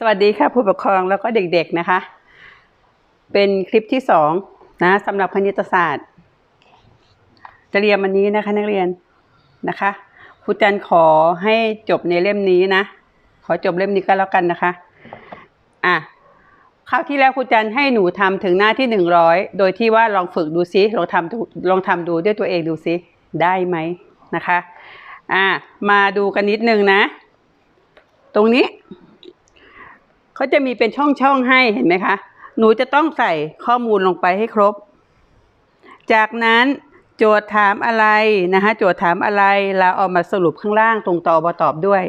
สวัสดีค่ะผู้ปกครองแล้วก็เด็กๆนะคะ เป็นคลิปที่สองนะสำหรับคณิตศาสตร์ จะเรียนวันนี้นะคะนักเรียนนะคะครูจันขอให้จบในเล่มนี้นะ ขอจบเล่มนี้ก็แล้วกันนะคะอะคราวที่แล้วครูจันให้หนูทำถึงหน้าที่หนึ่งร้อยโดยที่ว่าลองฝึกดูซิลองทำดูลองทำดูด้วยตัวเองดูซิได้ไหมนะคะอะมาดูกันนิดนึงนะ ตรงนี้ เขาจะมีเป็นช่องๆให้เห็นไหมคะ หนูจะต้องใส่ข้อมูลลงไปให้ครบ จากนั้นโจทย์ถามอะไรนะคะโจทย์ถามอะไรเราเอามาสรุปข้างล่างตรงต่อบตอบด้วย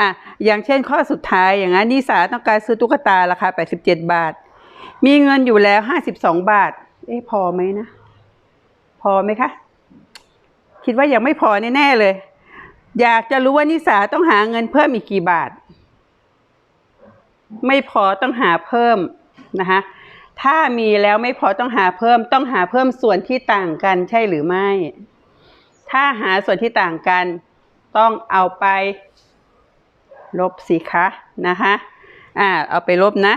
อะอย่างเช่นข้อสุดท้ายอย่างนั้นนิสาต้องการซื้อตุ๊กตาราคา 87 บาท มีเงินอยู่แล้ว 52 บาท เอ๊ะพอไหมนะ พอไหมคะ คิดว่ายังไม่พอแน่ๆเลย อยากจะรู้ว่านิสาต้องหาเงินเพิ่มอีกกี่บาท ไม่พอต้องหาเพิ่มนะคะถ้ามีแล้วไม่พอต้องหาเพิ่ม ต้องหาเพิ่มส่วนที่ต่างกันใช่หรือไม่ ถ้าหาส่วนที่ต่างกัน ต้องเอาไป ลบสิคะนะคะอ่าเอาไปลบนะ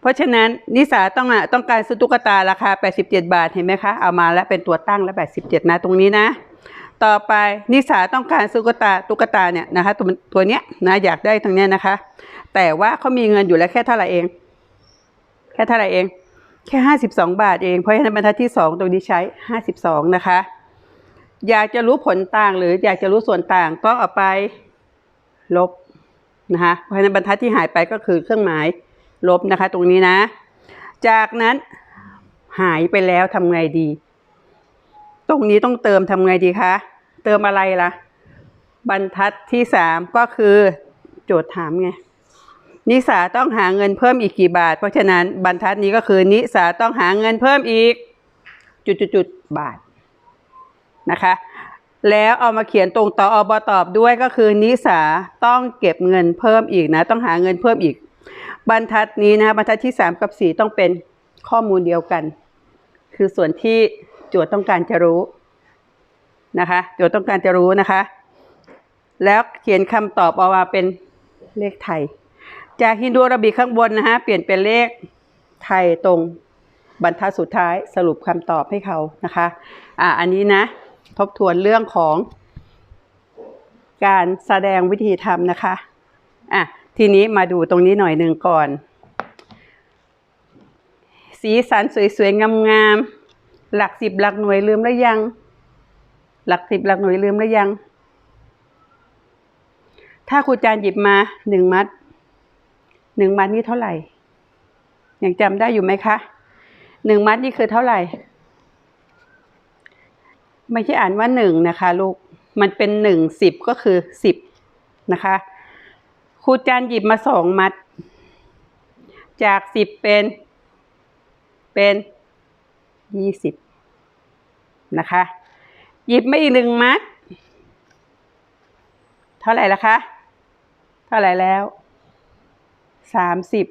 เพราะฉะนั้นนิสาต้องอะต้องการซื้อตุ๊กตาราคา 87 บาทเห็นไหมคะ เอามาแล้วเป็นตัวตั้งแล้ว 87 นะตรงนี้นะ ต่อไปนิสาต้องการซุกตาตุ๊กตาเนี่ยนะคะตัวตัวเนี้ยนะอยากได้ตรงเนี้ยนะคะ แต่ว่าเขามีเงินอยู่แล้วแค่เท่าไหร่เอง แค่เท่าไหร่เอง แค่ห้าสิบสองบาทเองเพราะฉะนั้นบรรทัดที่สองตรงนี้ใช้ห้าสิบสองนะคะ อยากจะรู้ผลต่างหรืออยากจะรู้ส่วนต่างก็เอาไปลบนะคะเพราะฉะนั้นบรรทัดที่หายไปก็คือเครื่องหมายลบนะคะ ตรงนี้นะ จากนั้นหายไปแล้วทำไงดี ตรงนี้ต้องเติมทำไงดีคะ เติมอะไรล่ะ บรรทัดที่สามก็คือโจทย์ถามไง นิสาต้องหาเงินเพิ่มอีกกี่บาท เพราะฉะนั้นบรรทัดนี้ก็คือ นิสาต้องหาเงินเพิ่มอีก จุดๆๆบาทนะคะ แล้วเอามาเขียนตรงต่ออบตอบด้วยก็คือ นิสาต้องเก็บเงินเพิ่มอีกนะ ต้องหาเงินเพิ่มอีก บรรทัดนี้นะบรรทัดที่สามกับสี่ต้องเป็นข้อมูลเดียวกัน คือส่วนที่โจทย์ต้องการจะรู้ นะคะโจทย์ต้องการจะรู้นะคะ แล้วเขียนคำตอบออกมาเป็นเลขไทย จากฮินดูอาราบิกข้างบนนะฮะเปลี่ยนเป็นเลขไทยตรงบรรทัดสุดท้ายสรุปคำตอบให้เขานะคะอ่าอันนี้นะ ทบทวนเรื่องของ การแสดงวิธีทำนะคะอะทีนี้มาดูตรงนี้หน่อยหนึ่งก่อน สีสันสวยๆงามๆหลักสิบหลักหน่วยลืมแล้วยัง หลักสิบหลักหน่วยลืมแล้วยัง ถ้าครูจารย์หยิบมาหนึ่งมัดหนึ่งมัดนี่เท่าไหร่ ยังจำได้อยู่ไหมคะหนึ่งมัดนี่คือเท่าไหร่ ไม่ใช่อ่านว่าหนึ่งนะคะ ลูกมันเป็นหนึ่งสิบก็คือสิบนะคะครูจันหยิบมาสองมัด จากสิบเป็น เป็นยี่สิบนะคะ หยิบมาอีกหนึ่งมัด เท่าไหร่ละคะ เท่าไหร่แล้วสามสิบ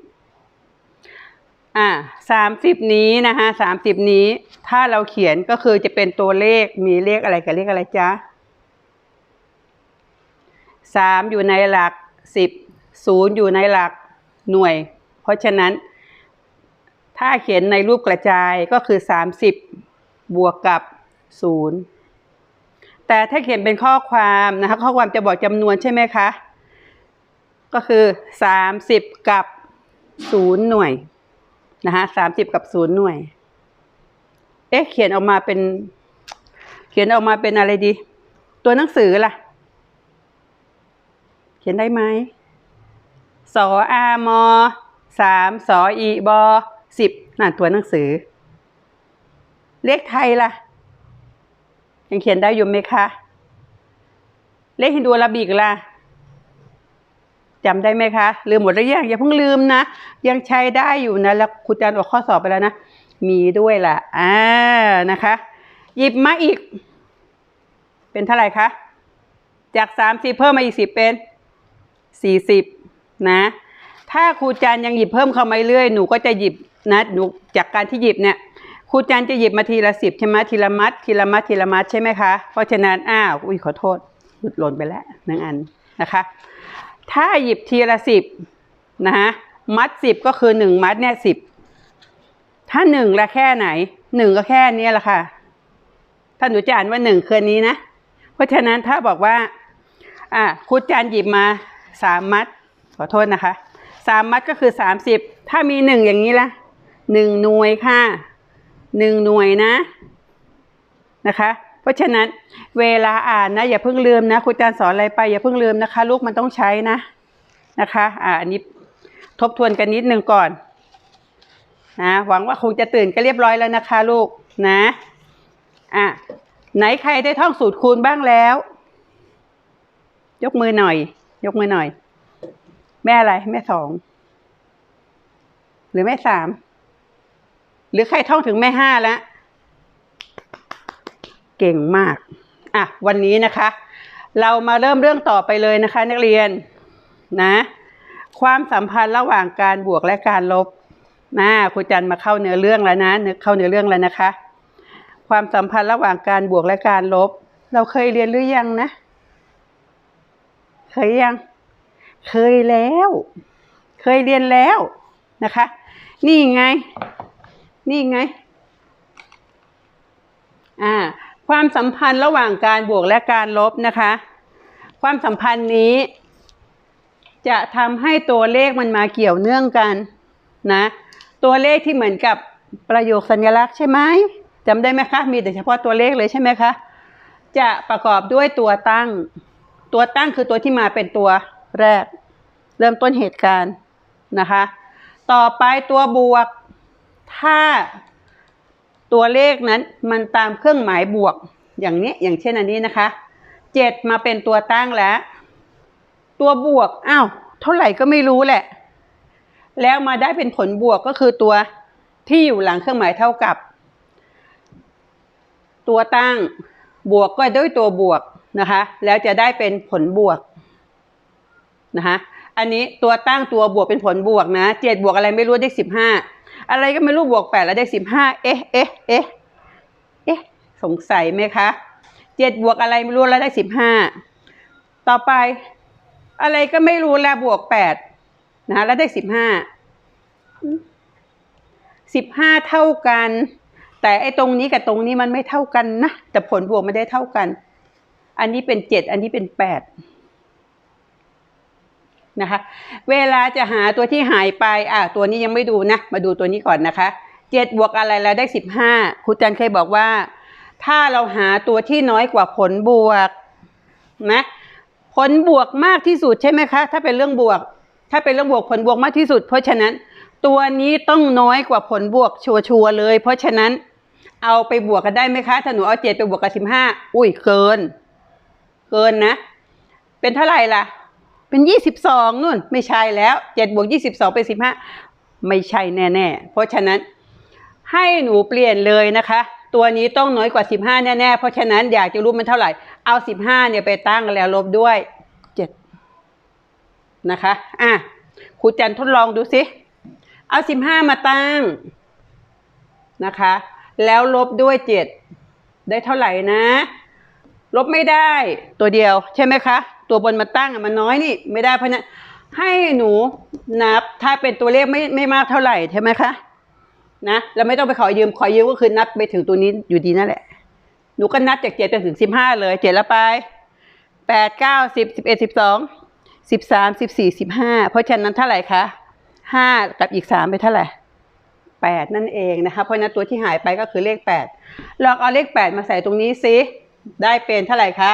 อ่าสามสิบนี้นะคะสามสิบนี้ ถ้าเราเขียนก็คือจะเป็นตัวเลขมีเลขอะไรกับเลขอะไรจ๊ะสามอยู่ในหลักสิบศูนย์อยู่ในหลักหน่วย เพราะฉะนั้น ถ้าเขียนในรูปกระจายก็คือสามสิบบวกกับศูนย์ แต่ถ้าเขียนเป็นข้อความนะคะข้อความจะบอกจำนวนใช่ไหมคะ ก็คือสามสิบกับศูนย์หน่วยนะคะสามสิบกับศูนย์หน่วย เอ๊ะเขียนออกมาเป็น เขียนออกมาเป็นอะไรดี ตัวหนังสือล่ะ เขียนได้ไหมสออามอสามสออีบอสิบนั่นตัวหนังสือ เลขไทยล่ะ ยังเขียนได้อยู่ไหมคะเลขฮินดูอาราบิกล่ะจำได้ไหมคะ ลืมหมดหรือยังอย่าเพิ่งลืมนะ ยังใช้ได้อยู่นะ แล้วครูจันออกข้อสอบไปแล้วนะ มีด้วยล่ะอ่านะคะ หยิบมาอีก เป็นเท่าไหร่คะ จากสามสิบเพิ่มมาอีกสิบเป็นสี่สิบนะ ถ้าครูจันยังหยิบเพิ่มเข้ามาเรื่อยหนูก็จะหยิบนะหนูจากการที่หยิบเนี่ย ครูจันจะหยิบมาทีละสิบใช่ไหมทีละมัดทีละมัดทีละมัดใช่ไหมคะ เพราะฉะนั้นอ้าวอุ้ยขอโทษหลุดหล่นไปแล้วหนึ่งอันนะคะ ถ้าหยิบทีละสิบนะฮะมัดสิบก็คือหนึ่งมัดเนี่ยสิบถ้าหนึ่งละแค่ไหนหนึ่งก็แค่นี้แหละค่ะถ้าหนูจะอ่านว่าหนึ่งคืนนี้นะเพราะฉะนั้นถ้าบอกว่าอะครูจานหยิบมาสามมัดขอโทษนะคะสามมัดก็คือสามสิบถ้ามีหนึ่งอย่างนี้ละหนึ่งหน่วยค่ะ หนึ่งหน่วยนะนะคะ เพราะฉะนั้นเวลาอ่านนะ อย่าเพิ่งลืมนะครูจานสอนอะไรไป อย่าเพิ่งลืมนะคะ ลูกมันต้องใช้นะนะคะอ่าอันนี้ทบทวนกันนิดนึงก่อนนะหวังว่าคงจะตื่นก็เรียบร้อยแล้วนะคะ ลูกนะอะไหนใครได้ท่องสูตรคูณบ้างแล้ว ยกมือหน่อย ยกมือหน่อย แม่อะไร แม่สอง หรือแม่สาม หรือใครท่องถึงแม่ห้าแล้ว เก่งมาก อะ วันนี้นะคะ เรามาเริ่มเรื่องต่อไปเลยนะคะ นักเรียนนะ ความสัมพันธ์ระหว่างการบวกและการลบนะครูจันมาเข้าเนื้อเรื่องแล้วนะเข้าเนื้อเรื่องแล้วนะคะ ความสัมพันธ์ระหว่างการบวกและการลบ เราเคยเรียนหรือยังนะ เคยยัง เคยแล้ว เคยเรียนแล้วนะคะ นี่ไง นี่ไง อ่า ความสัมพันธ์ระหว่างการบวกและการลบนะคะ ความสัมพันธ์นี้ จะทำให้ตัวเลขมันมาเกี่ยวเนื่องกันนะ ตัวเลขที่เหมือนกับประโยคสัญลักษณ์ใช่ไหมจำได้ไหมคะ มีแต่เฉพาะตัวเลขเลยใช่ไหมคะ จะประกอบด้วยตัวตั้ง ตัวตั้งคือตัวที่มาเป็นตัวแรก เริ่มต้นเหตุการณ์นะคะ ต่อไปตัวบวก ถ้าตัวเลขนั้นมันตามเครื่องหมายบวกอย่างนี้อย่างเช่นอันนี้นะคะเจ็ดมาเป็นตัวตั้งแล้ว ตัวบวกอ้าวเท่าไหร่ก็ไม่รู้แหละ แล้วมาได้เป็นผลบวกก็คือตัวที่อยู่หลังเครื่องหมายเท่ากับ ตัวตั้งบวกก็ด้วยตัวบวกนะคะ แล้วจะได้เป็นผลบวกนะคะอันนี้ตัวตั้งตัวบวกเป็นผลบวกนะเจ็ดบวกอะไรไม่รู้ได้สิบห้า อะไรก็ไม่รู้บวกแปดแล้วได้สิบห้าเอ๊ะเอ๊ะเอ๊ะเอ๊ะสงสัยไหมคะเจ็ดบวกอะไรไม่รู้แล้วได้สิบห้าต่อไป อะไรก็ไม่รู้แล้วบวกแปดนะแล้วได้สิบห้าสิบห้าเท่ากัน แต่ไอ้ตรงนี้กับตรงนี้มันไม่เท่ากันนะแต่ผลบวกไม่ได้เท่ากัน อันนี้เป็นเจ็ดอันนี้เป็นแปด นะคะ เวลาจะหาตัวที่หายไปอะตัวนี้ยังไม่ดูนะ มาดูตัวนี้ก่อนนะคะเจ็ดบวกอะไรแล้วได้สิบห้าครูจันเคยบอกว่า ถ้าเราหาตัวที่น้อยกว่าผลบวกนะผลบวกมากที่สุดใช่ไหมคะ ถ้าเป็นเรื่องบวก ถ้าเป็นเรื่องบวกผลบวกมากที่สุด เพราะฉะนั้นตัวนี้ต้องน้อยกว่าผลบวกชัวร์ๆเลย เพราะฉะนั้นเอาไปบวกกันได้ไหมคะถ้าหนูเอาเจ็ดไปบวกกับสิบห้าอุ้ยเกิน เกินนะ เป็นเท่าไหร่ล่ะ เป็นยี่สิบสองนู่น ไม่ใช่แล้วเจ็ดบวกยี่สิบสองเป็นสิบห้าไม่ใช่แน่ๆ เพราะฉะนั้นให้หนูเปลี่ยนเลยนะคะ ตัวนี้ต้องน้อยกว่าสิบห้าแน่ๆ เพราะฉะนั้นอยากจะรู้มันเท่าไหร่ เอาสิบห้าเนี่ยไปตั้งแล้วลบด้วยเจ็ดนะคะ อะครูจันทดลองดูสิ เอาสิบห้ามาตั้งนะคะ แล้วลบด้วยเจ็ดได้เท่าไหร่นะ ลบไม่ได้ตัวเดียวใช่ไหมคะ ตัวบนมาตั้งอะมันน้อยนี่ไม่ได้เพราะนั้นให้หนูนับถ้าเป็นตัวเลขไม่ไม่มากเท่าไหร่ใช่ไหมคะนะเราไม่ต้องไปขอยืมขอยืมก็คือนับไปถึงตัวนี้อยู่ดีนั่นแหละ หนูก็นับจากเจ็ดจนถึงสิบห้าเลยเจ็ดละไปแปดเก้าสิบสิบเอ็ดสิบสองสิบสามสิบสี่สิบห้าเพราะฉะนั้นเท่าไหร่คะห้ากับอีกสามไปเท่าไหร่แปดนั่นเองนะคะเพราะฉะนั้นตัวที่หายไปก็คือเลขแปดลองเอาเลขแปดมาใส่ตรงนี้สิได้เป็นเท่าไหร่คะ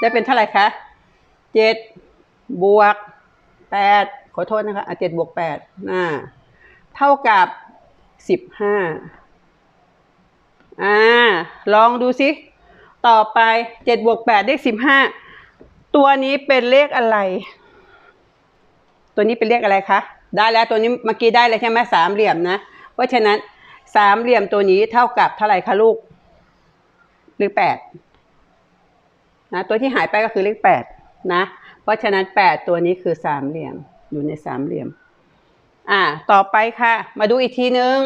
ได้เป็นเท่าไหร่คะ เจ็ดบวกแปดขอโทษนะคะเจ็ดบวกแปดอ่าเท่ากับสิบห้าอ่าลองดูสิ ต่อไปเจ็ดบวกแปดได้สิบห้าตัวนี้เป็นเลขอะไร ตัวนี้เป็นเลขอะไรคะได้แล้วตัวนี้เมื่อกี้ได้เลยใช่ไหมสามเหลี่ยมนะ เพราะฉะนั้นสามเหลี่ยมตัวนี้เท่ากับเท่าไหร่คะลูก หรือแปดนะตัวที่หายไปก็คือเลขแปด นะ เพราะฉะนั้นแปดตัวนี้คือสามเหลี่ยมอยู่ในสามเหลี่ยม อ่า ต่อไปค่ะ มาดูอีกทีนึง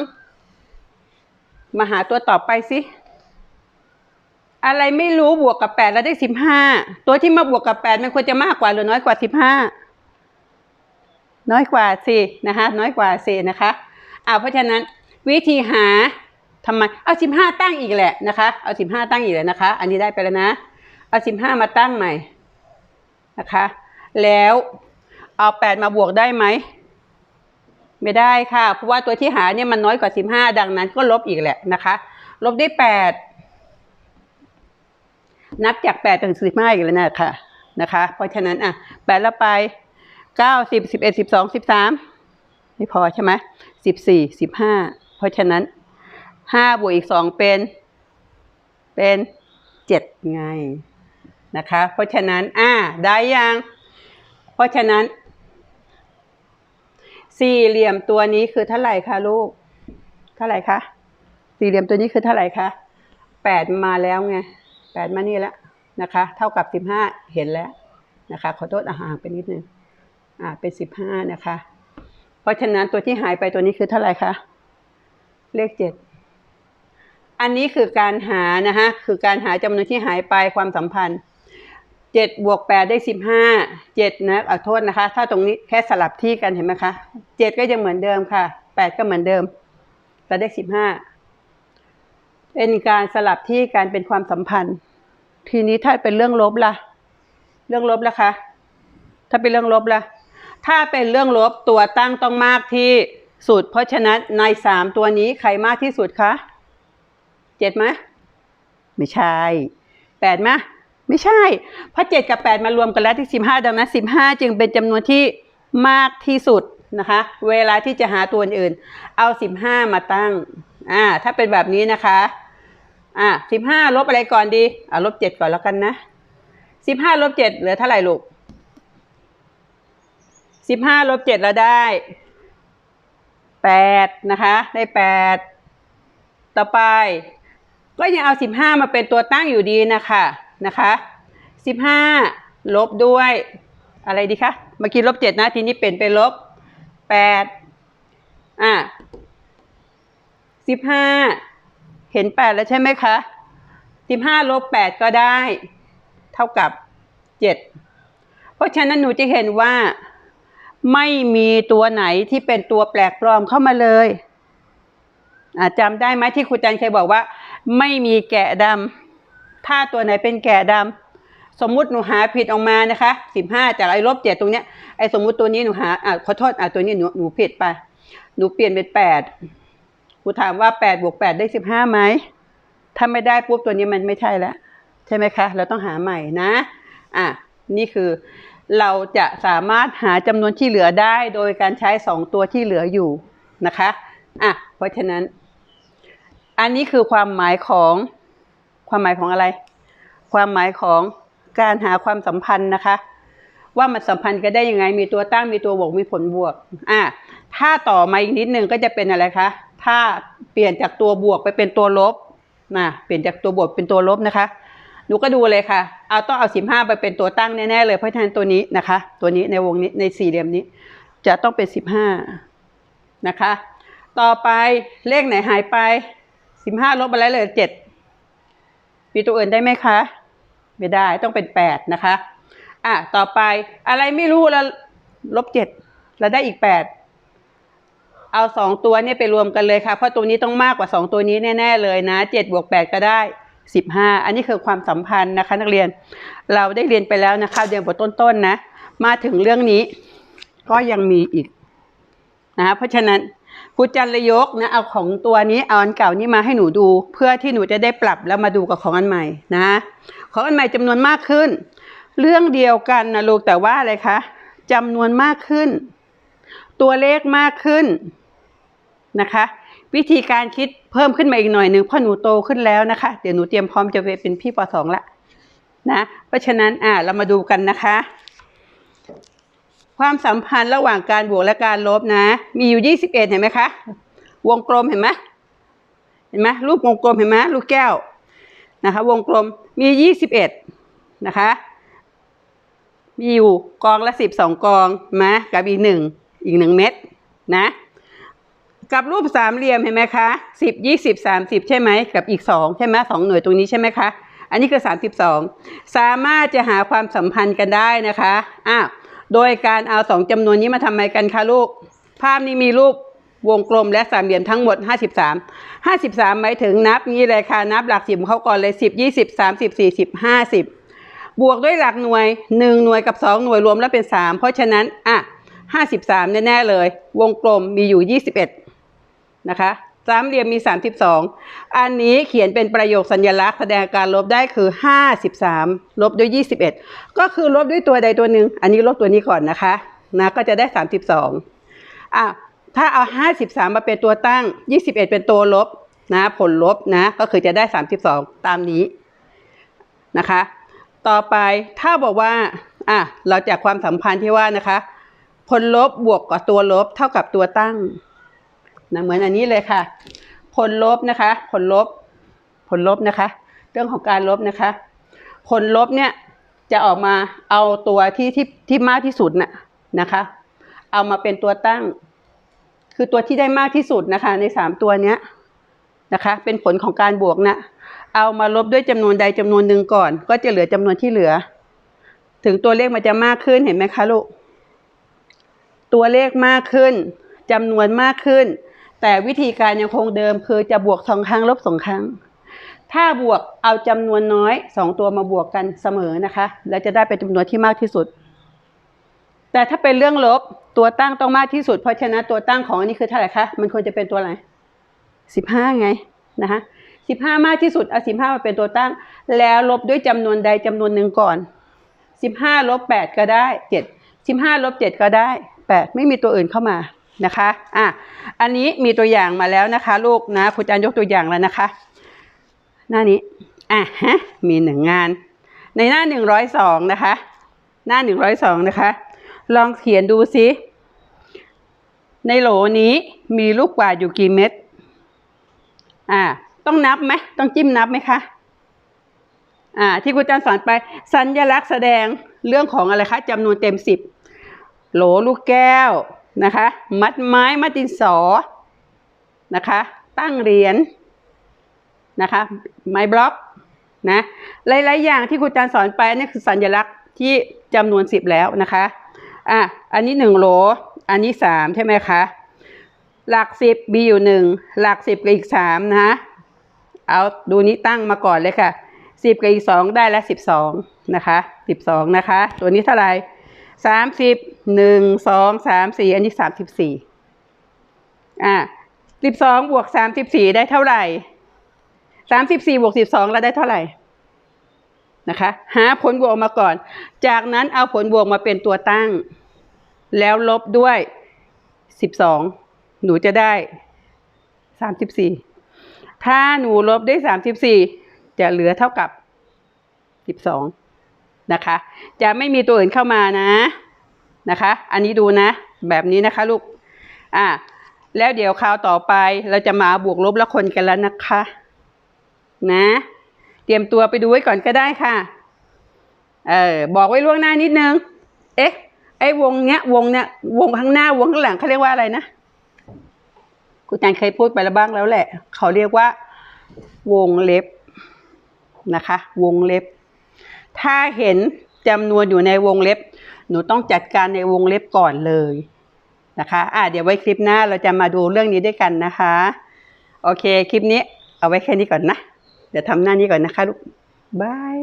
มาหาตัวต่อไปสิ อะไรไม่รู้บวกกับแปดแล้วได้สิบห้าตัวที่มาบวกกับแปดมันควรจะมากกว่าหรือน้อยกว่าสิบห้าน้อยกว่าสินะคะน้อยกว่าสินะคะ อ่าเพราะฉะนั้นวิธีหาทำไมเอาสิบห้าตั้งอีกแหละนะคะ เอาสิบห้าตั้งอีกแล้วนะคะ อันนี้ได้ไปแล้วนะ เอาสิบห้ามาตั้งใหม่ นะคะ แล้วเอาแปดมาบวกได้ไหม ไม่ได้ค่ะ เพราะว่าตัวที่หาเนี่ยมันน้อยกว่าสิบห้าดังนั้นก็ลบอีกแหละนะคะ ลบได้แปดนับจากแปดถึงสิบห้าอีกแล้วนะคะนะคะ เพราะฉะนั้นอะแปดแล้วไปเก้าสิบสิบเอ็ดสิบสองสิบสามไม่พอใช่ไหมสิบสี่สิบห้าเพราะฉะนั้นห้าบวกอีกสองเป็นเป็นเจ็ดไง นะคะ เพราะฉะนั้นอ่าได้ยัง เพราะฉะนั้น สี่เหลี่ยมตัวนี้คือเท่าไหร่คะลูก เท่าไหร่คะ สี่เหลี่ยมตัวนี้คือเท่าไหร่คะแปดมาแล้วไงแปดมานี่แล้วนะคะ เท่ากับสิบห้าเห็นแล้วนะคะ ขอโทษอาหารไปนิดนึง อ่า เป็นสิบห้านะคะ เพราะฉะนั้นตัวที่หายไปตัวนี้คือเท่าไหร่คะ เลขเจ็ดอันนี้คือการหานะคะคือการหาจำนวนที่หายไปความสัมพันธ์ เจ็ดบวกแปดได้สิบห้าเจ็ดนะขอโทษนะคะ ถ้าตรงนี้แค่สลับที่กันเห็นไหมคะเจ็ดก็ยังเหมือนเดิมค่ะแปดก็เหมือนเดิมแต่ได้สิบห้าเป็นการสลับที่การเป็นความสัมพันธ์ ทีนี้ถ้าเป็นเรื่องลบล่ะ เรื่องลบล่ะคะ ถ้าเป็นเรื่องลบล่ะ ถ้าเป็นเรื่องลบตัวตั้งต้องมากที่สุด เพราะฉะนั้นในสามตัวนี้ใครมากที่สุดคะเจ็ดไหมไม่ใช่แปดไหม ไม่ใช่ เพราะเจ็ดกับแปดมารวมกันแล้วที่สิบห้าดังนั้นสิบห้าจึงเป็นจำนวนที่มากที่สุดนะคะ เวลาที่จะหาตัวอื่น เอาสิบห้ามาตั้ง อ่า ถ้าเป็นแบบนี้นะคะ อ่าสิบห้าลบอะไรก่อนดีอ่าลบเจ็ดก่อนแล้วกันนะสิบห้าลบเจ็ดเหลือเท่าไหร่ลูกสิบห้าลบเจ็ดเราได้แปดนะคะ ได้แปดต่อไป ก็ยังเอาสิบห้ามาเป็นตัวตั้งอยู่ดีนะคะ นะคะสิบห้าลบด้วยอะไรดีคะ เมื่อกี้ลบเจ็ดนะ ทีนี้เปลี่ยนเป็นลบแปดอะสิบห้าเห็นแปดแล้วใช่ไหมคะสิบห้าลบแปดก็ได้ เท่ากับเจ็ดเพราะฉะนั้นหนูจะเห็นว่าไม่มีตัวไหนที่เป็นตัวแปลกปลอมเข้ามาเลยจำได้ไหมที่ครูจันเคยบอกว่า ไม่มีแกะดำ ถ้าตัวไหนเป็นแกะดำสมมุติหนูหาผิดออกมานะคะสิบห้าจากไอ้ลบเจ็ดตรงเนี้ยไอ้สมมุติตัวนี้หนูหาอะขอโทษอะตัวนี้หนูหนูผิดไป หนูเปลี่ยนเป็นแปดครูถามว่าแปดบวกแปดได้สิบห้าไหมถ้าไม่ได้ปุ๊บตัวนี้มันไม่ใช่แล้วใช่ไหมคะ เราต้องหาใหม่นะอะนี่คือเราจะสามารถหาจำนวนที่เหลือได้โดยการใช้สองตัวที่เหลืออยู่นะคะอะเพราะฉะนั้น อันนี้คือความหมายของ ความหมายของอะไร ความหมายของการหาความสัมพันธ์นะคะ ว่ามันสัมพันธ์กันได้ยังไง มีตัวตั้งมีตัวบวกมีผลบวกอะถ้าต่อมาอีกนิดนึงก็จะเป็นอะไรคะถ้าเปลี่ยนจากตัวบวกไปเป็นตัวลบนะเปลี่ยนจากตัวบวกเป็นตัวลบนะคะหนูก็ดูเลยค่ะ เอาต้องเอาสิบห้าไปเป็นตัวตั้งแน่ๆเลย เพราะฉะนั้นตัวนี้นะคะ ตัวนี้ในวงนี้ในสี่เหลี่ยมนี้ จะต้องเป็นสิบห้านะคะ ต่อไปเลขไหนหายไปสิบห้าลบอะไรเลยเจ็ด มีตัวอื่นได้ไหมคะ ไม่ได้ต้องเป็นแปดนะคะอะต่อไปอะไรไม่รู้แล้วลบเจ็ดแล้วได้อีกแปดเอาสองตัวเนี่ยไปรวมกันเลยค่ะ เพราะตัวนี้ต้องมากกว่าสองตัวนี้แน่ ๆ เลยนะเจ็ดบวกแปดก็ได้สิบห้าอันนี้คือความสัมพันธ์นะคะ นักเรียนเราได้เรียนไปแล้วนะคะเรียนบทต้นๆนะ มาถึงเรื่องนี้ก็ยังมีอีกนะเพราะฉะนั้น รูจันเลยยกนะเอาของตัวนี้เอาอันเก่านี้มาให้หนูดู เพื่อที่หนูจะได้ปรับแล้วมาดูกับของอันใหม่นะ ของอันใหม่จำนวนมากขึ้น เรื่องเดียวกันนะลูกแต่ว่าอะไรคะจำนวนมากขึ้น ตัวเลขมากขึ้นนะคะ วิธีการคิดเพิ่มขึ้นมาอีกหน่อยหนึ่งเพราะหนูโตขึ้นแล้วนะคะ เดี๋ยวหนูเตรียมพร้อมจะไปเป็นพี่ปสองละนะเพราะฉะนั้นอ่าเรามาดูกันนะคะ ความสัมพันธ์ระหว่างการบวกและการลบนะ มีอยู่ยี่สิบเอ็ดเห็นไหมคะ วงกลมเห็นไหมเห็นไหมรูปวงกลมเห็นไหมลูกแก้วนะคะ วงกลมมียี่สิบเอ็ดนะคะ มีอยู่กองละสิบสองกองมากับอีกหนึ่งอีกหนึ่งเม็ดนะ กับรูปสามเหลี่ยมเห็นไหมคะสิบยี่สิบสามสิบใช่ไหมกับอีกสองใช่ไหมสองหน่วยตรงนี้ใช่ไหมคะอันนี้คือสามสิบสองสามารถจะหาความสัมพันธ์กันได้นะคะอะ โดยการเอาสองจำนวนนี้มาทำไมกันคะลูก ภาพนี้มีรูปวงกลมและสามเหลี่ยมทั้งหมด 53 53 หมายถึงนับนี้เลยค่ะนับหลักสิบของเขาก่อนเลย 10 20 30 40 50 บวกด้วยหลักหน่วย 1 หน่วยกับ 2 หน่วยรวมแล้วเป็น 3 เพราะฉะนั้น อะ 53 แน่ ๆ เลย วงกลมมีอยู่ 21 นะคะ สามเหลี่ยมมี 32 อันนี้เขียนเป็นประโยคสัญลักษณ์แสดงการลบได้คือ 53 ลบด้วย 21 ก็คือลบด้วยตัวใดตัวหนึ่ง อันนี้ลบตัวนี้ก่อนนะคะนะก็จะได้ 32อะถ้าเอา 53 มาเป็นตัวตั้ง 21 เป็นตัวลบนะผลลบนะก็คือจะได้ 32 ตามนี้นะคะ ต่อไปถ้าบอกว่าอะเราจากความสัมพันธ์ที่ว่านะคะ ผลลบบวกกับตัวลบเท่ากับตัวตั้ง นะเหมือนอันนี้เลยค่ะ ผลลบนะคะ ผลลบ ผลลบนะคะ เรื่องของการลบนะคะ ผลลบเนี่ยจะออกมาเอาตัวที่ที่ที่มากที่สุดน่ะนะคะ เอามาเป็นตัวตั้ง คือตัวที่ได้มากที่สุดนะคะ ในสามตัวเนี้ยนะคะ เป็นผลของการบวกนะเอามาลบด้วยจำนวนใดจำนวนหนึ่งก่อน ก็จะเหลือจำนวนที่เหลือ ถึงตัวเลขมันจะมากขึ้นเห็นไหมคะลูกตัวเลขมากขึ้นจำนวนมากขึ้น แต่วิธีการยังคงเดิมคือจะบวกสองครั้งลบสองครั้ง ถ้าบวกเอาจำนวนน้อยสองตัวมาบวกกันเสมอนะคะ แล้วจะได้เป็นจำนวนที่มากที่สุด แต่ถ้าเป็นเรื่องลบตัวตั้งต้องมากที่สุด เพราะฉะนั้นตัวตั้งของอันนี้คือเท่าไหร่คะมันควรจะเป็นตัวอะไรสิบห้าไงนะคะสิบห้ามากที่สุดเอาสิบห้ามาเป็นตัวตั้ง แล้วลบด้วยจำนวนใดจำนวนหนึ่งก่อนสิบห้าลบแปดก็ได้เจ็ดสิบห้าลบเจ็ดก็ได้แปดไม่มีตัวอื่นเข้ามา นะคะอะอันนี้มีตัวอย่างมาแล้วนะคะลูกนะครูอาจารย์ยกตัวอย่างแล้วนะคะ หน้านี้อะฮะมีหนึ่งงาน ในหน้าหนึ่งร้อยสองนะคะ หน้าหนึ่งร้อยสองนะคะ ลองเขียนดูสิในโหลนี้มีลูกกวาดอยู่กี่เม็ดอ่าต้องนับไหมต้องจิ้มนับไหมคะอ่าที่ครูอาจารย์สอนไป สัญลักษณ์แสดงเรื่องของอะไรคะจำนวนเต็มสิบโหลลูกแก้ว นะคะ มัดไม้มัดดินสอนะคะ ตั้งเหรียญนะคะ ไม้บล็อกนะ หลาย ๆ อย่างที่ครูอาจารย์สอนไปนี่คือสัญลักษณ์ที่จำนวนสิบแล้วนะคะ อะ อันนี้หนึ่งโหล อันนี้สามใช่ไหมคะ หลักสิบมีอยู่หนึ่งหลักสิบกับอีกสามนะ เอาดูนี้ตั้งมาก่อนเลยค่ะสิบกับอีกสองได้แล้วสิบสองนะคะสิบสองนะคะ ตัวนี้เท่าไหร่ สามสิบหนึ่งสองสามสี่อันนี้สามสิบสี่อะสิบสองบวกสามสิบสี่ได้เท่าไหร่สามสิบสี่บวกสิบสองเราได้เท่าไหร่นะคะ หาผลบวกออกมาก่อน จากนั้นเอาผลบวกมาเป็นตัวตั้ง แล้วลบด้วยสิบสองหนูจะได้สามสิบสี่ถ้าหนูลบได้สามสิบสี่จะเหลือเท่ากับสิบสอง นะคะ จะไม่มีตัวอื่นเข้ามานะนะคะ อันนี้ดูนะ แบบนี้นะคะลูกอะแล้วเดี๋ยวคราวต่อไปเราจะมาบวกลบละคนกันแล้วนะคะ นะ เตรียมตัวไปดูไว้ก่อนก็ได้ค่ะ เออบอกไว้ล่วงหน้านิดนึง เอ๊ะ ไอ้วงเนี้ยวงเนี้ยวงข้างหน้าวงข้างหลังเขาเรียกว่าอะไรนะครูจารย์เคยพูดไปแล้วบ้างแล้วแหละ เขาเรียกว่า วงเล็บนะคะ วงเล็บ ถ้าเห็นจำนวนอยู่ในวงเล็บ หนูต้องจัดการในวงเล็บก่อนเลยนะคะอะเดี๋ยวไว้คลิปหน้าเราจะมาดูเรื่องนี้ด้วยกันนะคะ โอเค คลิปนี้เอาไว้แค่นี้ก่อนนะ เดี๋ยวทำหน้านี้ก่อนนะคะลูกบาย